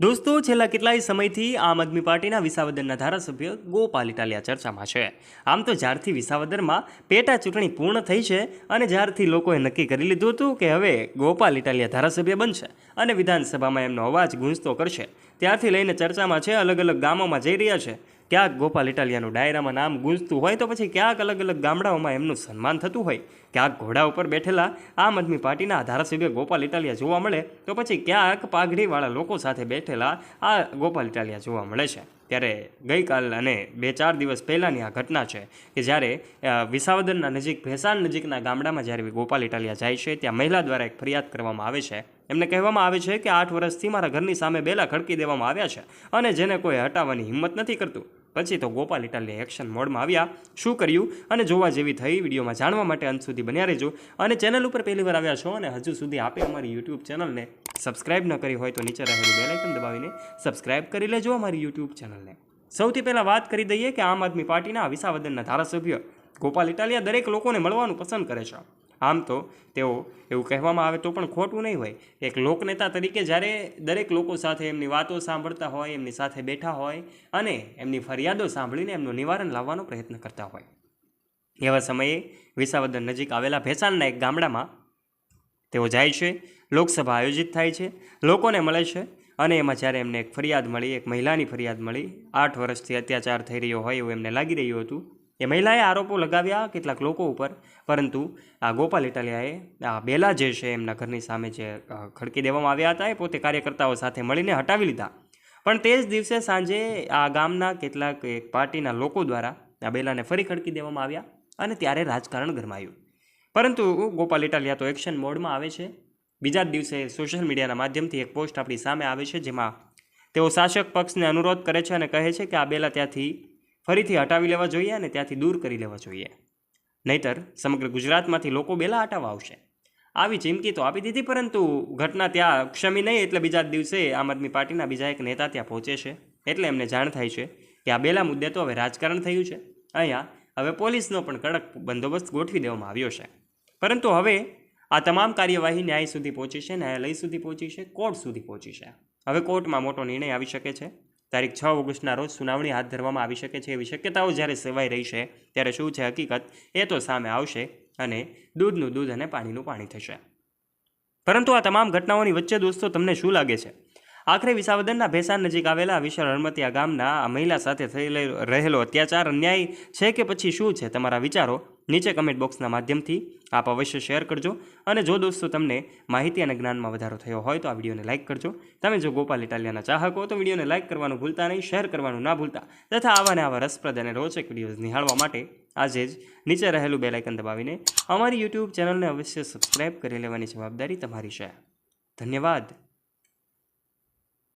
દોસ્તો, છેલ્લા કેટલાય સમયથી આમ આદમી પાર્ટીના વિસાવદરના ધારાસભ્ય ગોપાલ ઇટાલિયા ચર્ચામાં છે. આમ તો જ્યારથી વિસાવદરમાં પેટા ચૂંટણી પૂર્ણ થઈ છે અને જ્યારથી લોકોએ નક્કી કરી લીધું હતું કે હવે ગોપાલ ઇટાલિયા ધારાસભ્ય બનશે અને વિધાનસભામાં એમનો અવાજ ગૂંજતો કરશે. ત્યારથી લઈને ચર્ચામાં છે અલગ અલગ ગામોમાં જઈ રહ્યા છે. ક્યાંક ગોપાલ ઇટાલિયાનું ડાયરામાં નામ ગૂંજતું હોય તો પછી ક્યાંક અલગ અલગ ગામડાઓમાં એમનું સન્માન થતું હોય. ક્યાંક ઘોડા ઉપર બેઠેલા આમ આદમી પાર્ટીના ધારાસભ્ય ગોપાલ ઇટાલિયા જોવા મળે તો પછી ક્યાંક પાઘડીવાળા લોકો સાથે બેઠેલા આ ગોપાલ ઇટાલિયા જોવા મળે છે. ત્યારે ગઈકાલ અને બે ચાર દિવસ પહેલાંની આ ઘટના છે કે જ્યારે વિસાવદરના નજીક, ભેસાણ નજીકના ગામડામાં જ્યારે ગોપાલ ઇટાલિયા જાય છે, ત્યાં મહિલા દ્વારા એક ફરિયાદ કરવામાં આવે છે. એમને કહેવામાં આવે છે કે આઠ વર્ષથી મારા ઘરની સામે બેલા ખડકી દેવામાં આવ્યા છે અને જેને કોઈ હટાવવાની હિંમત નથી કરતું. પછી તો ગોપાલ ઇટાલિયા એક્શન મોડમાં આવ્યા. શું કર્યું? અને જોવા જેવી થઈ વિડીયોમાં જાણવા માટે અંત સુધી બન્યા રહેજો. અને ચેનલ ઉપર પહેલી વાર આવ્યા છો અને હજુ સુધી આપે અમારી યુટ્યુબ ચેનલને સબસ્ક્રાઇબ ન કરી હોય તો નીચે રહેલું બેલાઇકન દબાવીને સબસ્ક્રાઇબ કરી લેજો અમારી યુટ્યુબ ચેનલને સૌથી પહેલાં વાત કરી દઈએ કે આમ આદમી પાર્ટીના વિસાવદનના ધારાસભ્ય ગોપાલ ઇટાલિયા દરેક લોકોને મળવાનું પસંદ કરે છે. આમ તો તેઓ એવું કહેવામાં આવે તો પણ ખોટું નહીં હોય. એક લોકનેતા તરીકે જ્યારે દરેક લોકો સાથે એમની વાતો સાંભળતા હોય, એમની સાથે બેઠા હોય અને એમની ફરિયાદો સાંભળીને એમનું નિવારણ લાવવાનો પ્રયત્ન કરતા હોય. એવા સમયે વિસાવદર નજીક આવેલા ભેસાણના એક ગામડામાં તેઓ જાય છે, લોકસભા આયોજિત થાય છે, લોકોને મળે છે અને એમાં જ્યારે એમને એક ફરિયાદ મળી, એક મહિલાની ફરિયાદ મળી, આઠ વર્ષથી અત્યાચાર થઈ રહ્યો હોય એવું એમને લાગી રહ્યું હતું એ મહિલાએ આરોપો લગાવ્યા કેટલાક લોકો ઉપર. પરંતુ આ ગોપાલ ઇટાલિયાએ આ બેલા જે છે એમના ઘરની સામે જે ખડકી દેવામાં આવ્યા હતા, એ પોતે કાર્યકર્તાઓ સાથે મળીને હટાવી લીધા. પણ તે જ દિવસે સાંજે આ ગામના કેટલાક એક પાર્ટીના લોકો દ્વારા આ બેલાને ફરી ખડકી દેવામાં આવ્યા અને ત્યારે રાજકારણ ગરમાયું. પરંતુ ગોપાલ ઇટાલિયા તો એક્શન મોડમાં આવે છે. બીજા જ દિવસે સોશિયલ મીડિયાના માધ્યમથી એક પોસ્ટ આપણી સામે આવે છે જેમાં તેઓ શાસક પક્ષને અનુરોધ કરે છે અને કહે છે કે આ બેલા ત્યાંથી ફરીથી હટાવી લેવા જોઈએ અને ત્યાંથી દૂર કરી લેવા જોઈએ. નહીતર સમગ્ર ગુજરાતમાંથી લોકો બેલા હટાવવા આવશે. આવી ચીમકી તો આપી દીધી, પરંતુ ઘટના ત્યાં ક્ષમી નહીં એટલે બીજા જ દિવસે આમ આદમી પાર્ટીના બીજા એક નેતા ત્યાં પહોંચે છે. એટલે એમને જાણ થાય છે કે આ બેલા મુદ્દે તો હવે રાજકારણ થયું છે. અહીંયા હવે પોલીસનો પણ કડક બંદોબસ્ત ગોઠવી દેવામાં આવ્યો છે. પરંતુ હવે આ તમામ કાર્યવાહી ન્યાય સુધી પહોંચી છે, ન્યાયાલય સુધી પહોંચી છે, કોર્ટ સુધી પહોંચી છે. હવે કોર્ટમાં મોટો નિર્ણય આવી શકે છે. તારીખ છ ઓગસ્ટના રોજ સુનાવણી હાથ ધરવામાં આવી શકે છે એવી શક્યતાઓ જ્યારે સેવાઈ રહી છે, ત્યારે શું છે હકીકત? એ તો સામે આવશે અને દૂધનું દૂધ અને પાણીનું પાણી થશે. પરંતુ આ તમામ ઘટનાઓની વચ્ચે દોસ્તો, તમને શું લાગે છે? આખરે વિસાવદનના ભેસાન નજીક આવેલા વિશાળ હળમતિયા ગામના આ મહિલા સાથે થયેલો રહેલો અત્યાચાર અન્યાય છે કે પછી શું છે? તમારા વિચારો નીચે કમેન્ટ બોક્સના માધ્યમથી આપ અવશ્ય શેર કરજો અને જો દોસ્તો તમને માહિતી અને જ્ઞાનમાં વધારો થયો હોય તો આ વિડીયોને લાઇક કરજો. તમે જો ગોપાલ ઇટાલિયાના ચાહકો તો વિડીયોને લાઇક કરવાનું ભૂલતા નહીં શેર કરવાનું ના ભૂલતા તથા આવા ને આવા રસપ્રદ અને રોચક વિડીયોઝ નિહાળવા માટે આજે જ નીચે રહેલું બેલાઇકન દબાવીને અમારી યુટ્યુબ ચેનલને અવશ્ય સબસ્ક્રાઇબ કરી લેવાની જવાબદારી તમારી છે. ધન્યવાદ.